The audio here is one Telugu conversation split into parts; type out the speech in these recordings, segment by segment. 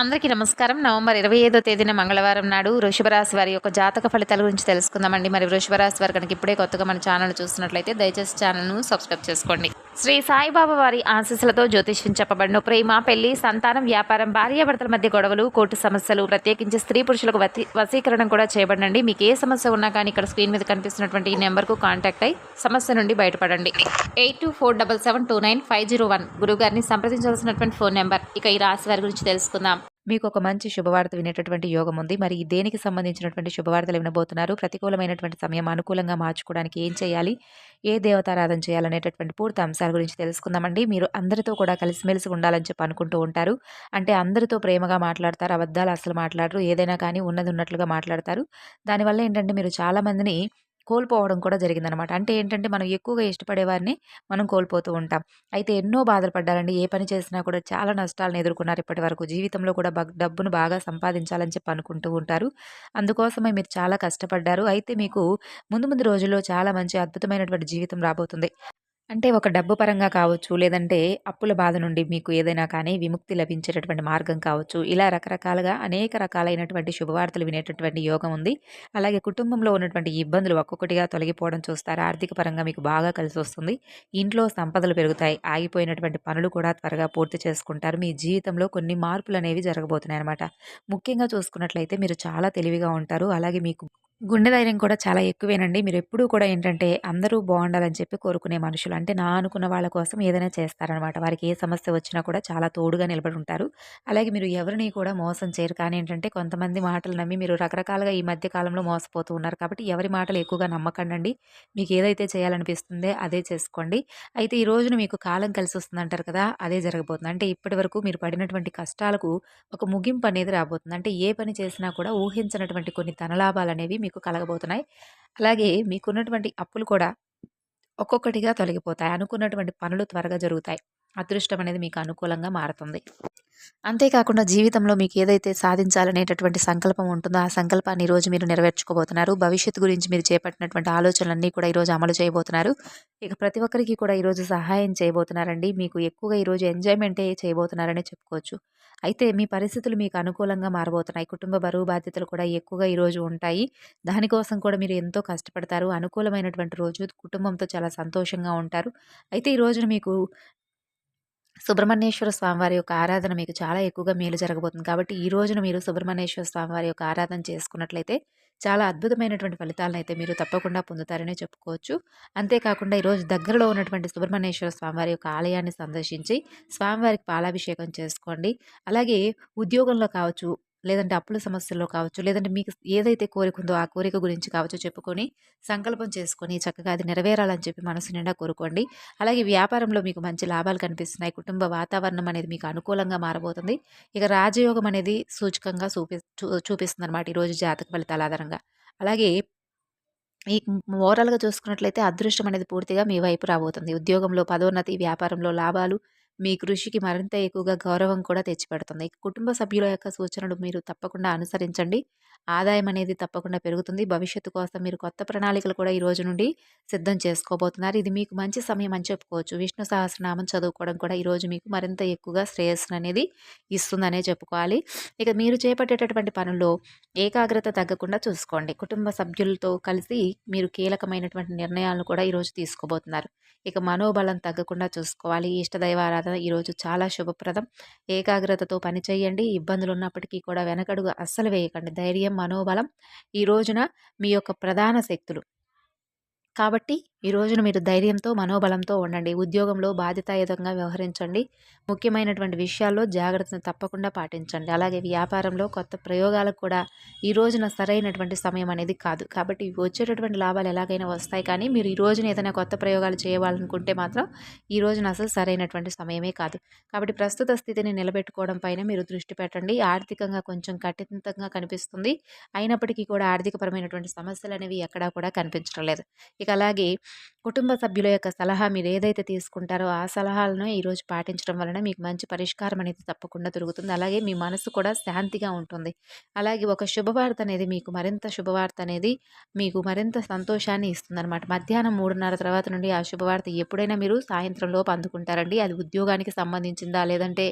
అందరికీ నమస్కారం. నవంబర్ ఇరవై ఐదో తేదీన మంగళవారం నాడు వృషభరాశి వారి యొక్క జాతక ఫలితాల గురించి తెలుసుకుందామండి. మరి వృషభరాశి వారి కనుక ఇప్పుడే కొత్తగా మన ఛానల్ చూస్తున్నట్లయితే దయచేసి ఛానల్ను సబ్స్క్రైబ్ చేసుకోండి. శ్రీ సాయిబాబా వారి ఆశీస్సులతో జ్యోతిష్యం చెప్పబడిన. ప్రేమ పెళ్ళి సంతానం వ్యాపారం భార్యాభర్తల మధ్య గొడవలు కోర్టు సమస్యలు ప్రత్యేకించి స్త్రీ పురుషులకు వతి వశీకరణం కూడా చేయబడండి. మీకు ఏ సమస్య ఉన్నా కానీ ఇక్కడ స్క్రీన్ మీద కనిపిస్తున్నటువంటి ఈ నెంబర్కు కాంటాక్ట్ అయ్యి సమస్య నుండి బయటపడండి. Eight two four double seven two nine five zero one గురుగారిని సంప్రదించవలసినటువంటి ఫోన్ నెంబర్. ఇక ఈ రాశి వారి గురించి తెలుసుకుందాం. మీకు ఒక మంచి శుభవార్త వినేటటువంటి యోగం ఉంది మరి దేనికి సంబంధించినటువంటి శుభవార్తలు వినబోతున్నారు? ప్రతికూలమైనటువంటి సమయం అనుకూలంగా మార్చుకోవడానికి ఏం చేయాలి? ఏ దేవతారాధన చేయాలనేటటువంటి పూర్తి అంశాల గురించి తెలుసుకుందామండి. మీరు అందరితో కూడా కలిసిమెలిసి ఉండాలని చెప్పి అనుకుంటూ ఉంటారు. అంటే అందరితో ప్రేమగా మాట్లాడతారు అబద్ధాలు అసలు మాట్లాడరు ఏదైనా కానీ ఉన్నది ఉన్నట్లుగా మాట్లాడతారు. దానివల్ల ఏంటంటే మీరు చాలామందిని కోల్పోవడం కూడా జరిగిందనమాట. అంటే ఏంటంటే మనం ఎక్కువగా ఇష్టపడే వారిని మనం కోల్పోతూ ఉంటాం. అయితే ఎన్నో బాధలు పడ్డారండి. ఏ పని చేసినా కూడా చాలా నష్టాలను ఎదుర్కొన్నారు ఇప్పటి వరకు. జీవితంలో కూడా డబ్బును బాగా సంపాదించాలని చెప్పి అనుకుంటూ ఉంటారు. అందుకోసమే మీరు చాలా కష్టపడ్డారు. అయితే మీకు ముందు ముందు రోజుల్లో చాలా మంచి అద్భుతమైనటువంటి జీవితం రాబోతుంది. అంటే ఒక డబ్బు పరంగా కావచ్చు లేదంటే అప్పుల బాధ నుండి మీకు ఏదైనా కానీ విముక్తి లభించేటటువంటి మార్గం కావచ్చు. ఇలా రకరకాలుగా అనేక రకాలైనటువంటి శుభవార్తలు వినేటటువంటి యోగం ఉంది. అలాగే కుటుంబంలో ఉన్నటువంటి ఇబ్బందులు ఒక్కొక్కటిగా తొలగిపోవడం చూస్తారు? ఆర్థిక పరంగా మీకు బాగా కలిసి వస్తుంది. ఇంట్లో సంపదలు పెరుగుతాయి. ఆగిపోయినటువంటి పనులు కూడా త్వరగా పూర్తి చేసుకుంటారు. మీ జీవితంలో కొన్ని మార్పులు అనేవి జరగబోతున్నాయి అనమాట ముఖ్యంగా చూసుకున్నట్లయితే మీరు చాలా తెలివిగా ఉంటారు. అలాగే మీకు గుండె ధైర్యం కూడా చాలా ఎక్కువేనండి. మీరు ఎప్పుడూ కూడా ఏంటంటే అందరూ బాగుండాలని చెప్పి కోరుకునే మనుషులు. అంటే నా అనుకున్న వాళ్ళ కోసం ఏదైనా చేస్తారనమాట. వారికి ఏ సమస్య వచ్చినా కూడా చాలా తోడుగా నిలబడి ఉంటారు. అలాగే మీరు ఎవరిని కూడా మోసం చేయరు. కానీ ఏంటంటే కొంతమంది మాటలు నమ్మి మీరు రకరకాలుగా ఈ మధ్య కాలంలో మోసపోతూ ఉన్నారు. కాబట్టి ఎవరి మాటలు ఎక్కువగా నమ్మకండి మీకు ఏదైతే చేయాలనిపిస్తుందో అదే చేసుకోండి. అయితే ఈ రోజున మీకు కాలం కలిసి వస్తుంది అంటారు కదా అదే జరగబోతుంది. అంటే ఇప్పటి వరకు మీరు పడినటువంటి కష్టాలకు ఒక ముగింపు అనేది రాబోతుంది. అంటే ఏ పని చేసినా కూడా ఊహించినటువంటి కొన్ని ధనలాభాలు అనేవి మీకు కలగబోతున్నాయి. అలాగే మీకున్నటువంటి అప్పులు కూడా ఒక్కొక్కటిగా తొలగిపోతాయి. అనుకున్నటువంటి పనులు త్వరగా జరుగుతాయి. అదృష్టం అనేది మీకు అనుకూలంగా మారుతుంది. అంతేకాకుండా జీవితంలో మీకు ఏదైతే సాధించాలనేటటువంటి సంకల్పం ఉంటుందో ఆ సంకల్పాన్ని ఈరోజు మీరు నెరవేర్చుకోబోతున్నారు. భవిష్యత్తు గురించి మీరు చేపట్టినటువంటి ఆలోచనలన్నీ కూడా ఈరోజు అమలు చేయబోతున్నారు. ఇక ప్రతి ఒక్కరికి కూడా ఈరోజు సహాయం చేయబోతున్నారండి. మీకు ఎక్కువగా ఈరోజు ఎంజాయ్మెంటే చేయబోతున్నారని చెప్పుకోవచ్చు. అయితే మీ పరిస్థితులు మీకు అనుకూలంగా మారబోతున్నాయి. కుటుంబ బరువు బాధ్యతలు కూడా ఎక్కువగా ఈరోజు ఉంటాయి. దానికోసం కూడా మీరు ఎంతో కష్టపడతారు. అనుకూలమైనటువంటి రోజు కుటుంబంతో చాలా సంతోషంగా ఉంటారు. అయితే ఈ రోజున మీకు సుబ్రహ్మణ్యేశ్వర స్వామివారి యొక్క ఆరాధన మీకు చాలా ఎక్కువగా మేలు జరగబోతుంది. కాబట్టి ఈ రోజున మీరు సుబ్రహ్మణ్యేశ్వర స్వామివారి యొక్క ఆరాధన చేసుకున్నట్లయితే చాలా అద్భుతమైనటువంటి ఫలితాలను అయితే మీరు తప్పకుండా పొందుతారని చెప్పుకోవచ్చు. అంతేకాకుండా ఈరోజు దగ్గరలో ఉన్నటువంటి సుబ్రహ్మణ్యేశ్వర స్వామివారి యొక్క ఆలయాన్ని సందర్శించి స్వామివారికి పాలాభిషేకం చేసుకోండి. అలాగే ఉద్యోగంలో కావచ్చు లేదంటే అప్పుల సమస్యల్లో కావచ్చు లేదంటే మీకు ఏదైతే కోరిక ఉందో ఆ కోరిక గురించి కావచ్చు చెప్పుకొని సంకల్పం చేసుకొని చక్కగా అది నెరవేరాలని చెప్పి మనసు నిండా కోరుకోండి. అలాగే వ్యాపారంలో మీకు మంచి లాభాలు కనిపిస్తున్నాయి. కుటుంబ వాతావరణం అనేది మీకు అనుకూలంగా మారబోతుంది. ఇక రాజయోగం అనేది సూచకంగా చూపి చూపిస్తుంది అనమాట ఈరోజు జాతక ఫలితాల ఆధారంగా. అలాగే ఈ ఓవరాల్గా చూసుకున్నట్లయితే అదృష్టం అనేది పూర్తిగా మీ వైపు రాబోతుంది. ఉద్యోగంలో పదోన్నతి వ్యాపారంలో లాభాలు మీ కృషికి మరింత ఎక్కువగా గౌరవం కూడా తెచ్చిపెడుతుంది. కుటుంబ సభ్యుల యొక్క సూచనలు మీరు తప్పకుండా అనుసరించండి. ఆదాయం అనేది తప్పకుండా పెరుగుతుంది. భవిష్యత్తు కోసం మీరు కొత్త ప్రణాళికలు కూడా ఈ రోజు నుండి సిద్ధం చేసుకోబోతున్నారు. ఇది మీకు మంచి సమయం అని చెప్పుకోవచ్చు. విష్ణు సహస్రనామం చదువుకోవడం కూడా ఈరోజు మీకు మరింత ఎక్కువగా శ్రేయస్సు అనేది ఇస్తుందనే చెప్పుకోవాలి. ఇక మీరు చేపట్టేటటువంటి పనుల్లో ఏకాగ్రత తగ్గకుండా చూసుకోండి. కుటుంబ సభ్యులతో కలిసి మీరు కీలకమైనటువంటి నిర్ణయాలను కూడా ఈరోజు తీసుకోబోతున్నారు. ఇక మనోబలం తగ్గకుండా చూసుకోవాలి. ఇష్టదైవారాధన ఈరోజు చాలా శుభప్రదం. ఏకాగ్రతతో పనిచేయండి ఇబ్బందులు ఉన్నప్పటికీ కూడా వెనకడుగు అస్సలు వేయకండి. ధైర్యం మనోబలం ఈ రోజున మీ యొక్క ప్రధాన శక్తులు. కాబట్టి ఈ రోజున మీరు ధైర్యంతో మనోబలంతో ఉండండి. ఉద్యోగంలో బాధ్యతాయుతంగా వ్యవహరించండి. ముఖ్యమైనటువంటి విషయాల్లో జాగ్రత్తను తప్పకుండా పాటించండి. అలాగే వ్యాపారంలో కొత్త ప్రయోగాలకు కూడా ఈ రోజున సరైనటువంటి సమయం అనేది కాదు. కాబట్టి వచ్చేటటువంటి లాభాలు ఎలాగైనా వస్తాయి. కానీ మీరు ఈ రోజున ఏదైనా కొత్త ప్రయోగాలు చేయాలనుకుంటే మాత్రం ఈ రోజున అసలు సరైనటువంటి సమయమే కాదు. కాబట్టి ప్రస్తుత స్థితిని నిలబెట్టుకోవడం పైన మీరు దృష్టి పెట్టండి. ఆర్థికంగా కొంచెం కఠినంగా కనిపిస్తుంది. అయినప్పటికీ కూడా ఆర్థికపరమైనటువంటి సమస్యలు అనేవి ఎక్కడా కూడా కనిపించడం లేదు. ఇక అలాగే కుటుంబ సభ్యుల యొక్క సలహా మీరు ఏదైతే తీసుకుంటారో ఆ సలహాలను ఈరోజు పాటించడం వలన మీకు మంచి పరిష్కారం అనేది తప్పకుండా దొరుకుతుంది. అలాగే మీ మనసు కూడా శాంతిగా ఉంటుంది. అలాగే ఒక శుభవార్త అనేది మీకు మరింత శుభవార్త అనేది మీకు మరింత సంతోషాన్ని ఇస్తుంది అనమాట మధ్యాహ్నం మూడున్నర తర్వాత నుండి ఆ శుభవార్త ఎప్పుడైనా మీరు సాయంత్రం లోపు అందుకుంటారండి. అది ఉద్యోగానికి సంబంధించిందా లేదంటే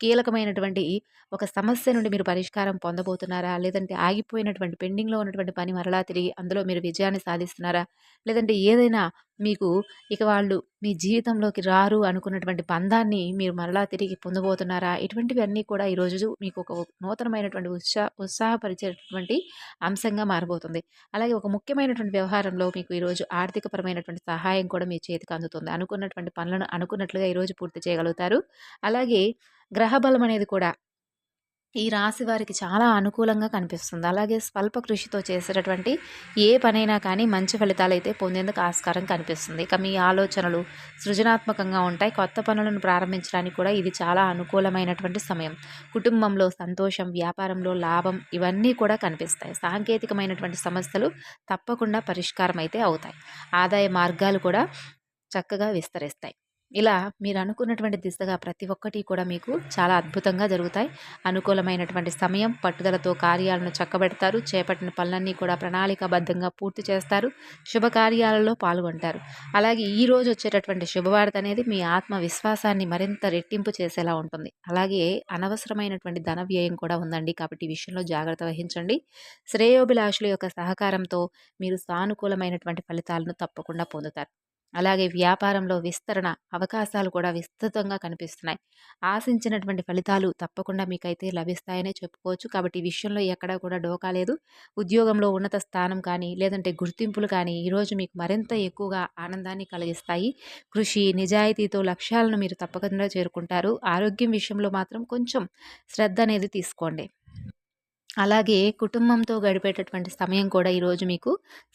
కీలకమైనటువంటి ఒక సమస్య నుండి మీరు పరిష్కారం పొందబోతున్నారా? లేదంటే ఆగిపోయినటువంటి పెండింగ్లో ఉన్నటువంటి పని మరలా తిరిగి అందులో మీరు విజయాన్ని సాధిస్తున్నారా? లేదంటే ఏదైనా మీకు ఇక వాళ్ళు మీ జీవితంలోకి రారు అనుకున్నటువంటి బంధాన్ని మీరు మరలా తిరిగి పొందబోతున్నారా? ఇటువంటివి అన్నీ కూడా ఈరోజు మీకు ఒక నూతనమైనటువంటి ఉత్సాహ ఉత్సాహపరిచేటటువంటి అంశంగా మారబోతుంది. అలాగే ఒక ముఖ్యమైనటువంటి వ్యవహారంలో మీకు ఈరోజు ఆర్థికపరమైనటువంటి సహాయం కూడా మీ చేతికి అందుతుంది. అనుకున్నటువంటి పనులను అనుకున్నట్లుగా ఈరోజు పూర్తి చేయగలుగుతారు. అలాగే గ్రహబలం అనేది కూడా ఈ రాశి వారికి చాలా అనుకూలంగా కనిపిస్తుంది. అలాగే స్వల్ప కృషితో చేసేటటువంటి ఏ పనైనా కానీ మంచి ఫలితాలు అయితే పొందేందుకు ఆస్కారం కనిపిస్తుంది. ఇక మీ ఆలోచనలు సృజనాత్మకంగా ఉంటాయి. కొత్త పనులను ప్రారంభించడానికి కూడా ఇది చాలా అనుకూలమైనటువంటి సమయం. కుటుంబంలో సంతోషం వ్యాపారంలో లాభం ఇవన్నీ కూడా కనిపిస్తాయి. సాంకేతికమైనటువంటి సమస్యలు తప్పకుండా పరిష్కారం అయితే అవుతాయి. ఆదాయ మార్గాలు కూడా చక్కగా విస్తరిస్తాయి. ఇలా మీరు అనుకున్నటువంటి దిశగా ప్రతి ఒక్కటి కూడా మీకు చాలా అద్భుతంగా జరుగుతాయి. అనుకూలమైనటువంటి సమయం పట్టుదలతో కార్యాలను చక్కబెడతారు. చేపట్టిన పనులన్నీ కూడా ప్రణాళికాబద్ధంగా పూర్తి చేస్తారు. శుభకార్యాలలో పాల్గొంటారు. అలాగే ఈ రోజు వచ్చేటటువంటి శుభవార్త అనేది మీ ఆత్మవిశ్వాసాన్ని మరింత రెట్టింపు చేసేలా ఉంటుంది. అలాగే అనవసరమైనటువంటి ధన వ్యయం కూడా ఉందండి కాబట్టి ఈ విషయంలో జాగ్రత్త వహించండి. శ్రేయోభిలాషుల యొక్క సహకారంతో మీరు సానుకూలమైనటువంటి ఫలితాలను తప్పకుండా పొందుతారు. అలాగే వ్యాపారంలో విస్తరణ అవకాశాలు కూడా విస్తృతంగా కనిపిస్తున్నాయి. ఆశించినటువంటి ఫలితాలు తప్పకుండా మీకైతే లభిస్తాయనే చెప్పుకోవచ్చు. కాబట్టి ఈ విషయంలో ఎక్కడా కూడా డోకా లేదు. ఉద్యోగంలో ఉన్నత స్థానం కానీ లేదంటే గుర్తింపులు కానీ ఈరోజు మీకు మరింత ఎక్కువగా ఆనందాన్ని కలిగిస్తాయి. కృషి నిజాయితీతో లక్ష్యాలను మీరు తప్పకుండా చేరుకుంటారు. ఆరోగ్యం విషయంలో మాత్రం కొంచెం శ్రద్ధ అనేది తీసుకోండి. అలాగే కుటుంబంతో గడిపేటటువంటి సమయం కూడా ఈరోజు మీకు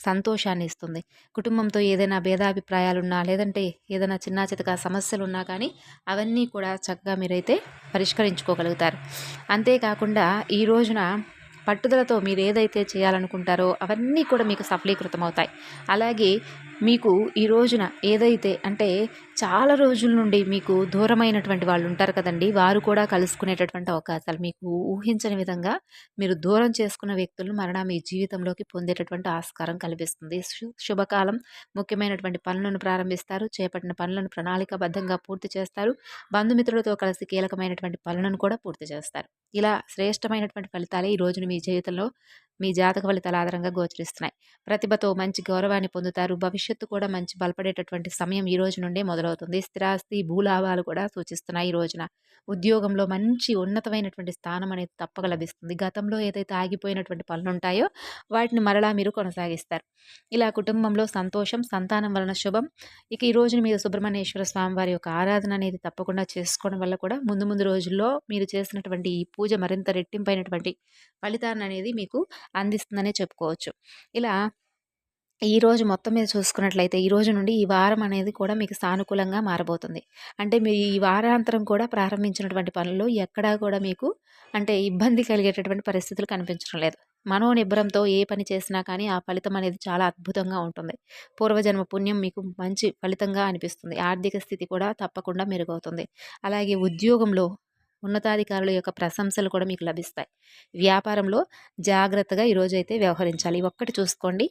సంతోషాన్ని ఇస్తుంది. కుటుంబంతో ఏదైనా భేదాభిప్రాయాలున్నా లేదంటే ఏదైనా చిన్న చితక సమస్యలు ఉన్నా కానీ అవన్నీ కూడా చక్కగా మీరైతే పరిష్కరించుకోగలుగుతారు. అంతేకాకుండా ఈ రోజున పట్టుదలతో మీరు ఏదైతే చేయాలనుకుంటారో అవన్నీ కూడా మీకు సఫలీకృతం అవుతాయి అలాగే మీకు ఈ రోజున ఏదైతే అంటే చాలా రోజుల నుండి మీకు దూరమైనటువంటి వాళ్ళు ఉంటారు కదండి. వారు కూడా కలుసుకునేటటువంటి అవకాశాలు మీకు ఊహించని విధంగా మీరు దూరం చేసుకున్న వ్యక్తులను మరణ మీ జీవితంలోకి పొందేటటువంటి ఆస్కారం కల్పిస్తుంది శుభకాలం. ముఖ్యమైనటువంటి పనులను ప్రారంభిస్తారు. చేపట్టిన పనులను ప్రణాళికాబద్ధంగా పూర్తి చేస్తారు. బంధుమిత్రులతో కలిసి కీలకమైనటువంటి పనులను కూడా పూర్తి చేస్తారు. ఇలా శ్రేష్టమైనటువంటి ఫలితాలే ఈ రోజున మీ జీవితంలో మీ జాతక ఫలితాల ఆధారంగా గోచరిస్తున్నాయి. ప్రతిభతో మంచి గౌరవాన్ని పొందుతారు. భవిష్యత్తు కూడా మంచి బలపడేటటువంటి సమయం ఈ రోజు నుండే మొదలవుతుంది. స్థిరాస్తి భూలాభాలు కూడా సూచిస్తున్నాయి ఈ రోజున. ఉద్యోగంలో మంచి ఉన్నతమైనటువంటి స్థానం అనేది తప్పక లభిస్తుంది. గతంలో ఏదైతే ఆగిపోయినటువంటి పనులు ఉంటాయో వాటిని మరలా మీరు కొనసాగిస్తారు. ఇలా కుటుంబంలో సంతోషం సంతానం వలన శుభం. ఇక ఈ రోజున మీరు సుబ్రహ్మణ్యేశ్వర స్వామి వారి యొక్క ఆరాధన అనేది తప్పకుండా చేసుకోవడం వల్ల కూడా ముందు ముందు రోజుల్లో మీరు చేసినటువంటి ఈ పూజ మరింత రెట్టింపైనటువంటి ఫలితాన్ని అనేది మీకు అందిస్తుందనే చెప్పుకోవచ్చు. ఇలా ఈ రోజు మొత్తం మీద చూసుకున్నట్లయితే ఈ రోజు నుండి ఈ వారం అనేది కూడా మీకు సానుకూలంగా మారబోతుంది. అంటే మీ ఈ వారాంతరం కూడా ప్రారంభించినటువంటి పనులు ఎక్కడా కూడా మీకు అంటే ఇబ్బంది కలిగేటటువంటి పరిస్థితులు కనిపించడం లేదు. మనోనిబ్బరంతో ఏ పని చేసినా కానీ ఆ ఫలితం అనేది చాలా అద్భుతంగా ఉంటుంది. పూర్వజన్మ పుణ్యం మీకు మంచి ఫలితంగా అనిపిస్తుంది. ఆర్థిక స్థితి కూడా తప్పకుండా మెరుగవుతుంది. అలాగే ఉద్యోగంలో ఉన్నతాధికారుల యొక్క ప్రశంసలు కూడా మీకు లభిస్తాయి. వ్యాపారంలో జాగ్రత్తగా ఈరోజైతే వ్యవహరించాలి. ఒక్కటి చూసుకోండి.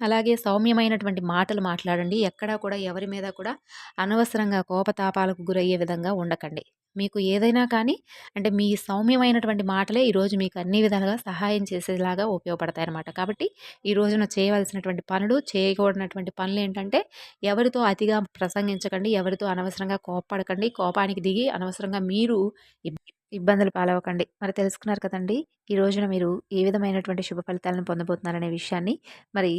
అలాగే సౌమ్యమైనటువంటి మాటలు మాట్లాడండి. ఎక్కడా కూడా ఎవరి మీద కూడా అనవసరంగా కోపతాపాలకు గురయ్యే విధంగా ఉండకండి. మీకు ఏదైనా కానీ అంటే మీ సౌమ్యమైనటువంటి మాటలే ఈరోజు మీకు అన్ని విధాలుగా సహాయం చేసేలాగా ఉపయోగపడతాయి అన్నమాట కాబట్టి ఈ రోజున చేయవలసినటువంటి పనులు చేయకూడనటువంటి పనులు ఏంటంటే ఎవరితో అతిగా ప్రసంగించకండి ఎవరితో అనవసరంగా కోపపడకండి కోపానికి దిగి అనవసరంగా మీరు ఇబ్బందులు పాలవకండి మరి తెలుసుకున్నారు కదండి ఈ రోజున మీరు ఏ విధమైనటువంటి శుభ ఫలితాలను పొందబోతున్నారనే విషయాన్ని. మరి